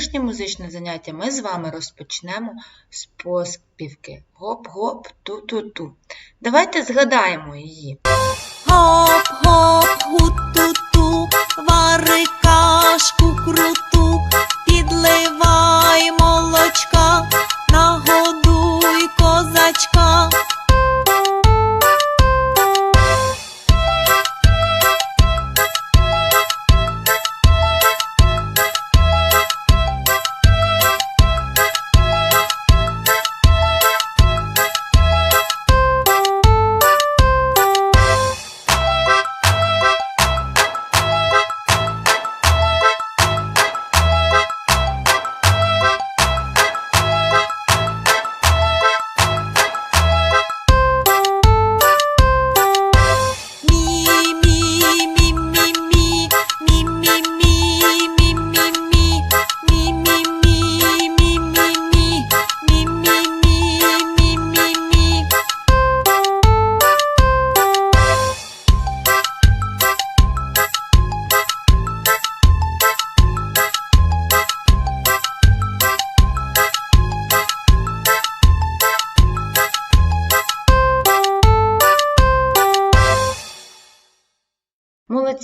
Сьогоднішнє музичне заняття ми з вами розпочнемо з поспівки Гоп-гоп, ту-ту-ту. Давайте згадаємо її. Гоп-гоп, гу-ту-ту, вари кашку круту, підливай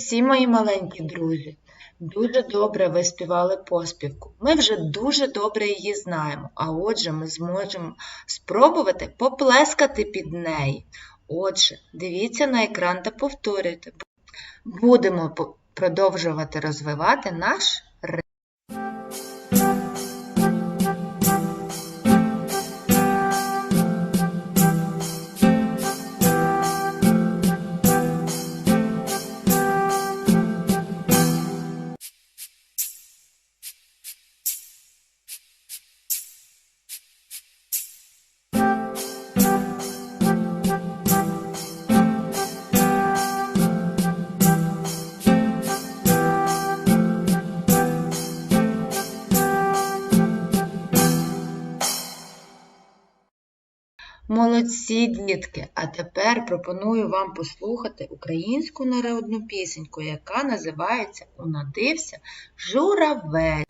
Молодці, мої маленькі друзі! Дуже добре ви співали поспівку. Ми вже дуже добре її знаємо, а отже, ми зможемо спробувати поплескати під неї. Отже, дивіться на екран та повторюйте. Будемо продовжувати розвивати наш Молодці, дітки! А тепер пропоную вам послухати українську народну пісеньку, яка називається Унадився журавель.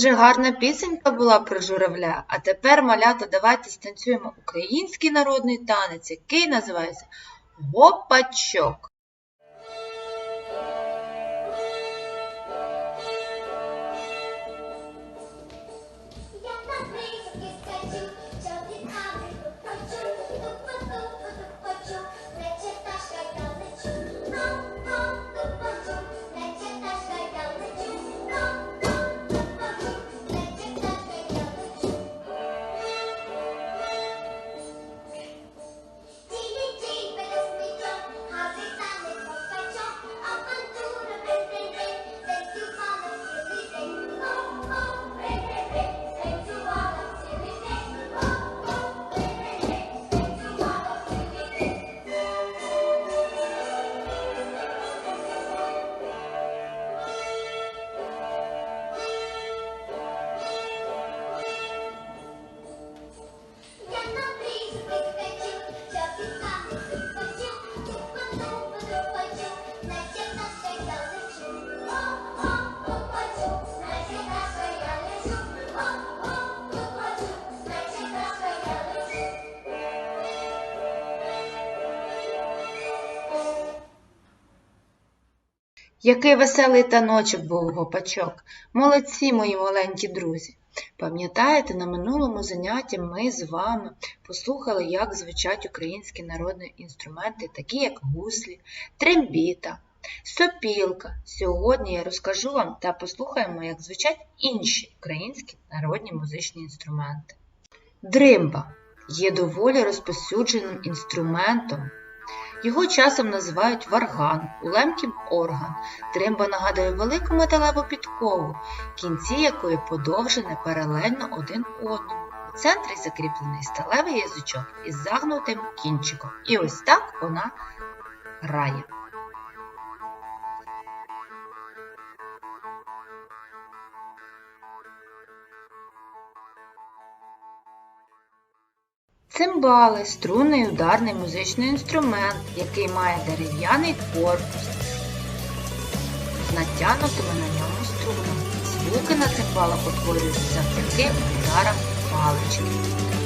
Дуже гарна пісенька була про журавля. А тепер, малята, давайте станцюємо український народний танець, який називається Гопачок. Який веселий таночок був у гопачок. Молодці, мої маленькі друзі. Пам'ятаєте, на минулому занятті ми з вами послухали, як звучать українські народні інструменти, такі як гуслі, трембіта, сопілка. Сьогодні я розкажу вам та послухаємо, як звучать інші українські народні музичні інструменти. Дримба є доволі розповсюдженим інструментом. Його часом називають варган, у лемків орган. Тримба нагадує велику металеву підкову, кінці якої подовжені паралельно один одному. У центрі закріплений сталевий язичок із загнутим кінчиком. І ось так вона грає. Цимбали струнний ударний музичний інструмент, який має дерев'яний корпус з натягнутими на ньому струнами. Звуки на цимбалах утворюються завдяки ударам палички.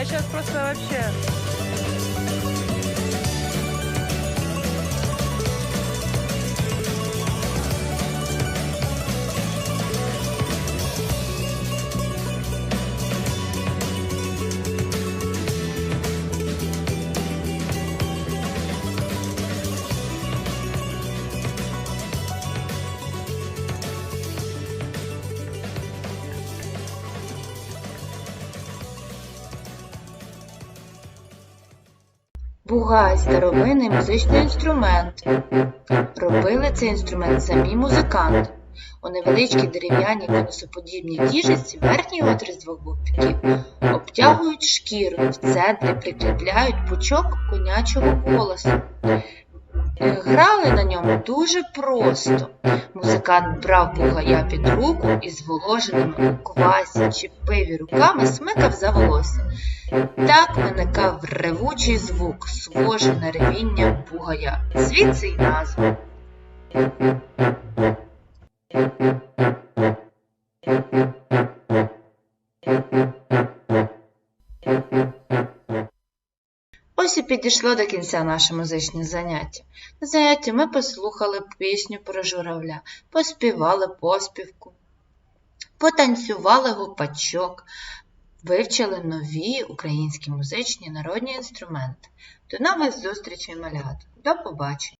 Я сейчас просто вообще... Бугай старовинний музичний інструмент. Робили цей інструмент самі музиканти. У невеличкій дерев'яній конусоподібній діжиці верхній отвір з двох боків обтягують шкіру, в центрі прикріпляють пучок конячого волосу. Грали на ньому дуже просто. Музикант брав бугая під руку і зволоженими у квасі чи пиві руками смикав за волосся. Так виникав ревучий звук, схожий на ревіння бугая. Звідси й назва. Ось і підійшло до кінця наше музичне заняття. На занятті ми послухали пісню про журавля, поспівали поспівку, потанцювали гупачок, вивчили нові українські музичні народні інструменти. До нових зустрічей, малят! До побачення!